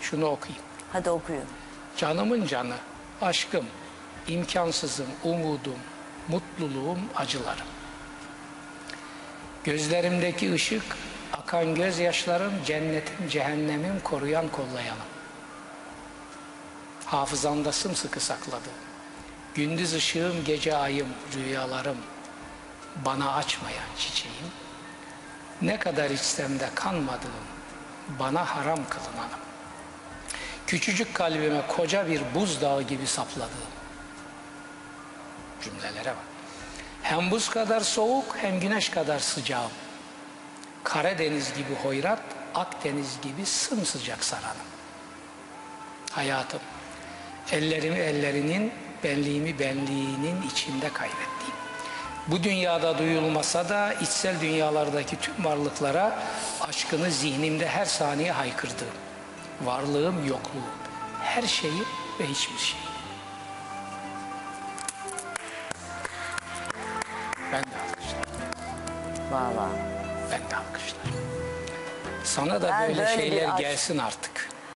Şunu okuyayım. Hadi okuyun. Canımın canı, aşkım, imkansızım, umudum, mutluluğum, acılarım. Gözlerimdeki ışık, akan gözyaşlarım, cennetim, cehennemim, koruyan kollayanım. Hafızamda sımsıkı sakladım. Gündüz ışığım, gece ayım, rüyalarım, bana açmayan çiçeğim. Ne kadar içsem de kanmadığım, bana haram kılınanım. Küçücük kalbime koca bir buzdağı gibi sapladığım cümlelere bak. Hem buz kadar soğuk hem güneş kadar sıcağım. Karadeniz gibi hoyrat, Akdeniz gibi sımsıcak saranım. Hayatım, ellerimi ellerinin, benliğimi benliğinin içinde kaybettiğim. Bu dünyada duyulmasa da içsel dünyalardaki tüm varlıklara aşkını zihnimde her saniye haykırdığım. Varlığım, yokluğum, her şeyi ve hiçbir şey. Ben de alkışlarım. Valla. Ben de alkışlarım. Sana da Ben böyle böyle şeyler gelsin artık.